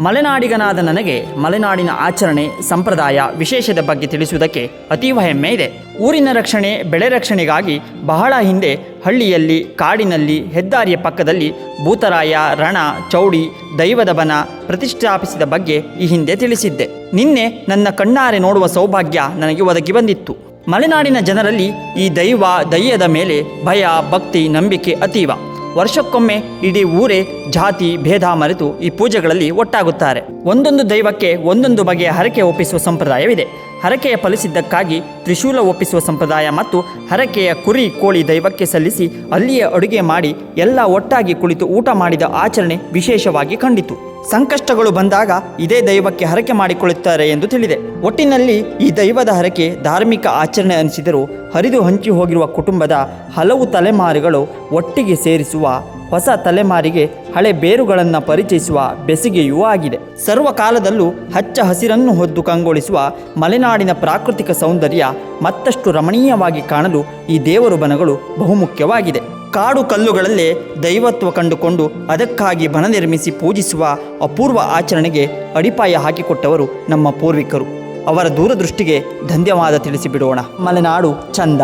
ಮಲೆನಾಡಿಗನಾದ ನನಗೆ ಮಲೆನಾಡಿನ ಆಚರಣೆ, ಸಂಪ್ರದಾಯ, ವಿಶೇಷದ ಬಗ್ಗೆ ತಿಳಿಸುವುದಕ್ಕೆ ಅತೀವ ಹೆಮ್ಮೆ ಇದೆ. ಊರಿನ ರಕ್ಷಣೆ, ಬೆಳೆ ರಕ್ಷಣೆಗಾಗಿ ಬಹಳ ಹಿಂದೆ ಹಳ್ಳಿಯಲ್ಲಿ, ಕಾಡಿನಲ್ಲಿ, ಹೆದ್ದಾರಿಯ ಪಕ್ಕದಲ್ಲಿ ಭೂತರಾಯ, ರಣ, ಚೌಡಿ, ದೈವದ ಬನ ಪ್ರತಿಷ್ಠಾಪಿಸಿದ ಬಗ್ಗೆ ಈ ಹಿಂದೆ ತಿಳಿಸಿದ್ದೆ. ನಿನ್ನೆ ನನ್ನ ಕಣ್ಣಾರೆ ನೋಡುವ ಸೌಭಾಗ್ಯ ನನಗೆ ಒದಗಿ ಬಂದಿತ್ತು. ಮಲೆನಾಡಿನ ಜನರಲ್ಲಿ ಈ ದೈವ ದಯ್ಯದ ಮೇಲೆ ಭಯ, ಭಕ್ತಿ, ನಂಬಿಕೆ ಅತೀವ. ವರ್ಷಕ್ಕೊಮ್ಮೆ ಇಡೀ ಊರೇ ಜಾತಿ, ಭೇದ ಮರೆತು ಈ ಪೂಜೆಗಳಲ್ಲಿ ಒಟ್ಟಾಗುತ್ತಾರೆ. ಒಂದೊಂದು ದೈವಕ್ಕೆ ಒಂದೊಂದು ಬಗೆಯ ಹರಕೆ ಒಪ್ಪಿಸುವ ಸಂಪ್ರದಾಯವಿದೆ. ಹರಕೆಯ ಫಲಿಸಿದ್ದಕ್ಕಾಗಿ ತ್ರಿಶೂಲ ಒಪ್ಪಿಸುವ ಸಂಪ್ರದಾಯ ಮತ್ತು ಹರಕೆಯ ಕುರಿ ಕೋಳಿ ದೈವಕ್ಕೆ ಸಲ್ಲಿಸಿ ಅಲ್ಲಿಯೇ ಅಡುಗೆ ಮಾಡಿ ಎಲ್ಲ ಒಟ್ಟಾಗಿ ಕುಳಿತು ಊಟ ಮಾಡಿದ ಆಚರಣೆ ವಿಶೇಷವಾಗಿ ಕಂಡಿತು. ಸಂಕಷ್ಟಗಳು ಬಂದಾಗ ಇದೇ ದೈವಕ್ಕೆ ಹರಕೆ ಮಾಡಿಕೊಳ್ಳುತ್ತಾರೆ ಎಂದು ತಿಳಿದೆ. ಒಟ್ಟಿನಲ್ಲಿ ಈ ದೈವದ ಹರಕೆ ಧಾರ್ಮಿಕ ಆಚರಣೆ ಅನಿಸಿದರೂ ಹರಿದು ಹಂಚಿ ಹೋಗಿರುವ ಕುಟುಂಬದ ಹಲವು ತಲೆಮಾರುಗಳು ಒಟ್ಟಿಗೆ ಸೇರಿಸುವ ಹೊಸ ತಲೆಮಾರಿಗೆ ಹಳೆ ಬೇರುಗಳನ್ನು ಪರಿಚಯಿಸುವ ಬೆಸಿಗೆಯೂ ಆಗಿದೆ. ಸರ್ವಕಾಲದಲ್ಲೂ ಹಚ್ಚ ಹಸಿರನ್ನು ಹೊದ್ದು ಕಂಗೊಳಿಸುವ ಮಲೆನಾಡಿನ ಪ್ರಾಕೃತಿಕ ಸೌಂದರ್ಯ ಮತ್ತಷ್ಟು ರಮಣೀಯವಾಗಿ ಕಾಣಲು ಈ ದೇವರು ಬನಗಳು ಬಹುಮುಖ್ಯವಾಗಿದೆ. ಕಾಡು ಕಲ್ಲುಗಳಲ್ಲೇ ದೈವತ್ವ ಕಂಡುಕೊಂಡು ಅದಕ್ಕಾಗಿ ಬನ ನಿರ್ಮಿಸಿ ಪೂಜಿಸುವ ಅಪೂರ್ವ ಆಚರಣೆಗೆ ಅಡಿಪಾಯ ಹಾಕಿಕೊಟ್ಟವರು ನಮ್ಮ ಪೂರ್ವಿಕರು. ಅವರ ದೂರದೃಷ್ಟಿಗೆ ಧನ್ಯವಾದ ತಿಳಿಸಿಬಿಡೋಣ. ಮಲೆನಾಡು ಚಂದ